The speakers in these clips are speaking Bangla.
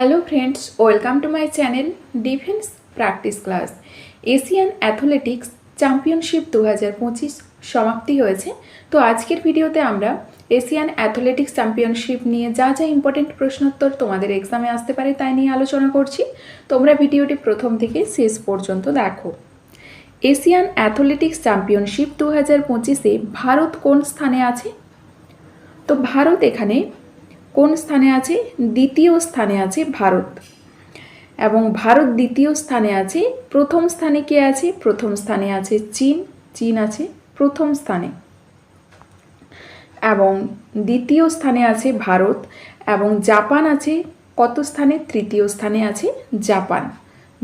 Hello friends welcome to my channel defence practice class Asian athletics championship দু হাজার পঁচিশ সমাপ্তি হয়েছে। তো আজকের ভিডিওতে আমরা এশিয়ান অ্যাথলেটিক্স চ্যাম্পিয়নশিপ নিয়ে যা যা ইম্পর্টেন্ট প্রশ্নোত্তর তোমাদের এক্সামে আসতে পারে তাই নিয়ে আলোচনা করছি। তোমরা ভিডিওটি প্রথম থেকে শেষ পর্যন্ত দেখো। এশিয়ান অ্যাথলেটিক্স চ্যাম্পিয়নশিপ দু হাজার পঁচিশে ভারত কোন স্থানে আছে? তো ভারত এখানে কোন স্থানে আছে? দ্বিতীয় স্থানে আছে ভারত। এবং ভারত দ্বিতীয় স্থানে আছে, প্রথম স্থানে কে আছে? প্রথম স্থানে আছে চীন চীন আছে প্রথম স্থানে। এবং দ্বিতীয় স্থানে আছে ভারত এবং জাপান আছে কত স্থানে? তৃতীয় স্থানে আছে জাপান।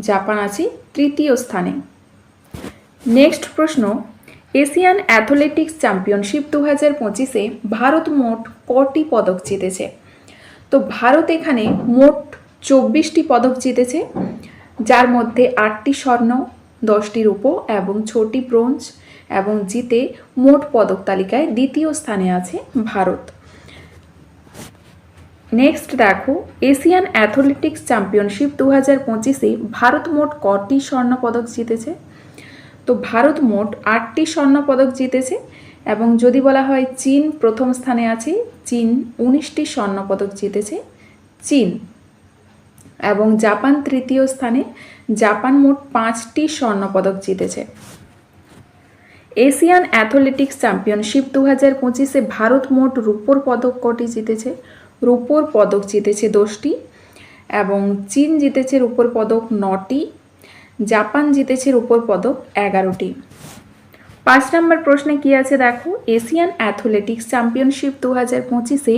জাপান আছে তৃতীয় স্থানে। নেক্সট প্রশ্ন, এশিয়ান অ্যাথলেটিক্স চ্যাম্পিয়নশিপ দু হাজার পঁচিশে ভারত মোট কটি পদক জিতেছে? তো ভারত এখানে মোট চব্বিশটি পদক জিতেছে, যার মধ্যে আটটি স্বর্ণ, দশটি রূপো এবং ছটি ব্রোঞ্জ এবং জিতে মোট পদক তালিকায় দ্বিতীয় স্থানে আছে ভারত। নেক্সট দেখো এশিয়ান অ্যাথলেটিক্স চ্যাম্পিয়নশিপ দু হাজার পঁচিশে ভারত মোট কটি স্বর্ণ পদক জিতেছে? তো ভারত মোট আটটি স্বর্ণ পদক জিতেছে এবং যদি বলা হয় চীন, প্রথম স্থানে আছে চীন, উনিশটি স্বর্ণ পদক জিতেছে চীন। এবং জাপান তৃতীয় স্থানে, জাপান মোট পাঁচটি স্বর্ণ পদক জিতেছে। এশিয়ান অ্যাথলেটিক্স চ্যাম্পিয়নশিপ দু হাজার পঁচিশে ভারত মোট রূপোর পদক কটি জিতেছে? রূপোর পদক জিতেছে দশটি এবং চীন জিতেছে রূপোর পদক নটি। জাপান জিতেছে রূপোর পদক এগারোটি। পাঁচ নম্বর প্রশ্নে কি আছে দেখো? এশিয়ান অ্যাথলেটিক্স চ্যাম্পিয়নশিপ দু হাজার পঁচিশে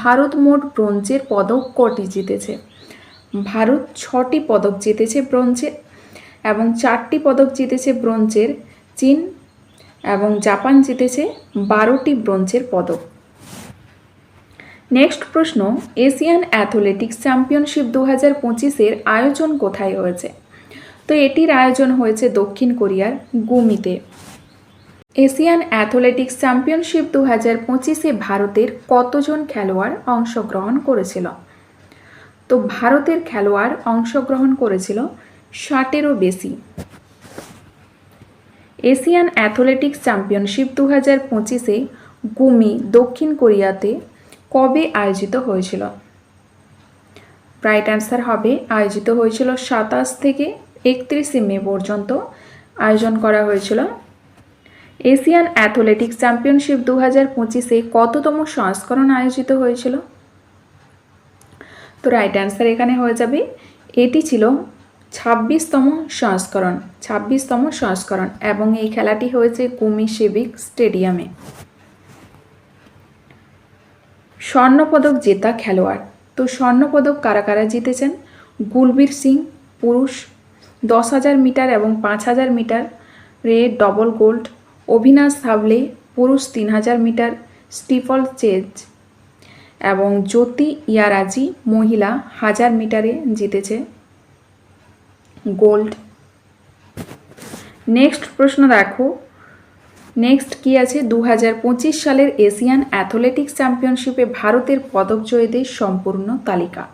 ভারত মোট ব্রোঞ্জের পদক কটি জিতেছে? ভারত ছটি পদক জিতেছে ব্রোঞ্জের এবং চারটি পদক জিতেছে ব্রোঞ্জের চীন এবং জাপান জিতেছে বারোটি ব্রোঞ্জের পদক। নেক্সট প্রশ্ন, এশিয়ান অ্যাথলেটিক্স চ্যাম্পিয়নশিপ দু হাজার পঁচিশের আয়োজন কোথায় হয়েছে? তো এটির আয়োজন হয়েছে দক্ষিণ কোরিয়ার গুমিতে। এশিয়ান অ্যাথলেটিক্স চ্যাম্পিয়নশিপ দু হাজার পঁচিশে ভারতের কতজন খেলোয়াড় অংশগ্রহণ করেছিল? তো ভারতের খেলোয়াড় অংশগ্রহণ করেছিল ষাটেরও বেশি। এশিয়ান অ্যাথলেটিক্স চ্যাম্পিয়নশিপ দু হাজার পঁচিশে গুমি দক্ষিণ কোরিয়াতে কবে আয়োজিত হয়েছিল? রাইট অ্যান্সার হবে, আয়োজিত হয়েছিল সাতাশ থেকে একত্রিশে মে পর্যন্ত। আয়োজন করা হয়েছিল এশিয়ান অ্যাথলেটিক্স চ্যাম্পিয়নশিপ দু হাজার পঁচিশে কততম সংস্করণ আয়োজিত হয়েছিল? তো রাইট অ্যান্সার এখানে হয়ে যাবে। এটি ছিল ছাব্বিশতম সংস্করণ ছাব্বিশতম সংস্করণ এবং এই খেলাটি হয়েছে কুমি সিভিক স্টেডিয়ামে। স্বর্ণপদক জেতা খেলোয়াড়, তো স্বর্ণপদক কারা কারা জিতেছেন? গুলবীর সিং, পুরুষ, দশ হাজার মিটার এবং পাঁচ হাজার মিটার রে ডবল গোল্ড অভিনাশ সাবলে পুরুষ তিন হাজার মিটার স্টিফল চেজ এবং জ্যোতি ইয়ারাজি মহিলা হাজার মিটারে জিতেছে গোল্ড। নেক্সট প্রশ্ন দেখো নেক্সট কি আছে? দু হাজার পঁচিশ সালের এশিয়ান অ্যাথলেটিক্স চ্যাম্পিয়নশিপে ভারতের পদক জয়ীদের সম্পূর্ণ তালিকা।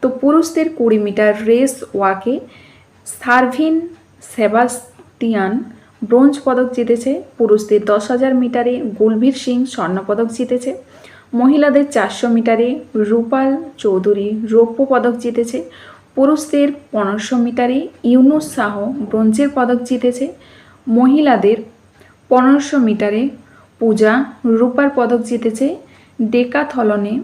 তো পুরুষদের কুড়ি মিটার রেস ওয়াকে সার্ভিন সেবাস্তিয়ান ব্রোঞ্জ পদক জিতেছে পুরুষদের দশ হাজার মিটারে গুলভীর সিং স্বর্ণপদক জিতেছে। মহিলাদের চারশো মিটারে রূপাল চৌধুরী রৌপ্য পদক জিতেছে। পুরুষদের পনেরোশো মিটারে ইউনুস শাহ ব্রোঞ্জের পদক জিতেছে। মহিলাদের পনেরোশো মিটারে পূজা রূপার পদক জিতেছে। ডেকাথলনে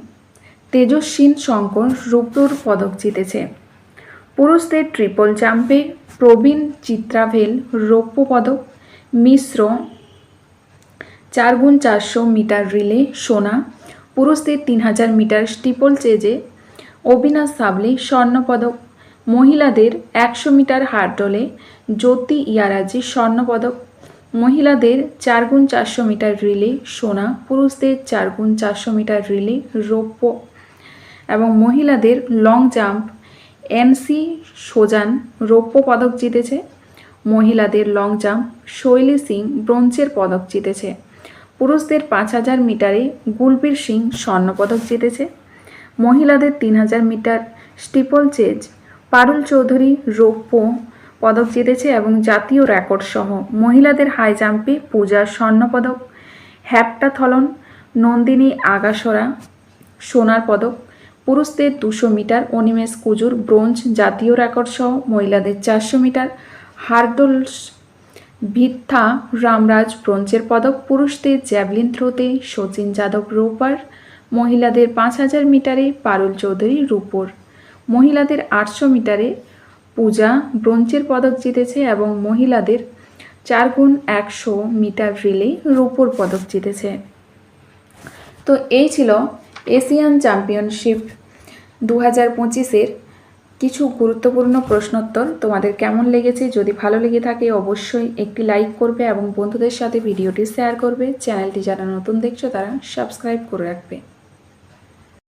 তেজস্বিন শঙ্কর রূপোর পদক জিতেছে। পুরুষদের ট্রিপল জাম্পে প্রবীণ চিত্রাভেল রৌপ্য পদক মিশ্র চার গুণ চারশো মিটার রিলে সোনা পুরুষদের তিন হাজার মিটার স্টিপল চেজে, অবিনাশ সাবলি স্বর্ণপদক, মহিলাদের একশো মিটার হার্ডলে জ্যোতি ইয়ারাজি স্বর্ণপদক, মহিলাদের চার গুণ চারশো মিটার রিলে সোনা পুরুষদের চার গুণ চারশো মিটার রিলে রৌপ্য এবং মহিলাদের লং জাম্প এনসি সোজান রৌপ্য পদক জিতেছে। মহিলাদের লং জাম্প, শৈলী সিং ব্রোঞ্জের পদক জিতেছে। পুরুষদের পাঁচ হাজার মিটারে গুলবীর সিং স্বর্ণপদক জিতেছে। মহিলাদের তিন হাজার metre steeplechase, Parul Chowdhury রৌপ্য পদক জিতেছে এবং জাতীয় রেকর্ড সহ মহিলাদের হাই জাম্পে পূজা স্বর্ণপদক হ্যাপটাথলন, নন্দিনী আগাসরা সোনার পদক, পুরুষদের দুশো মিটার অনিমেষ কুজুর ব্রোঞ্জ জাতীয় রেকর্ড সহ মহিলাদের চারশো মিটার হার্ডলস ভিত্থা রামরাজ ব্রোঞ্জের পদক, পুরুষদের জ্যাভলিন থ্রোতে সচিন যাদব রোপার মহিলাদের পাঁচ হাজার মিটারে পারুল চৌধুরী রূপোর। মহিলাদের আটশো মিটারে পূজা ব্রোঞ্জের পদক জিতেছে এবং মহিলাদের চার গুণ একশো মিটার রিলে রূপোর পদক জিতেছে। তো এই ছিল এশিয়ান চ্যাম্পিয়নশিপ দু হাজার পঁচিশের কিছু গুরুত্বপূর্ণ প্রশ্নোত্তর তোমাদের কেমন লেগেছে? যদি ভালো লেগে থাকে অবশ্যই একটি লাইক করবে এবং বন্ধুদের সাথে ভিডিওটি শেয়ার করবে। চ্যানেলটি যারা নতুন দেখছ তারা সাবস্ক্রাইব করে রাখবে।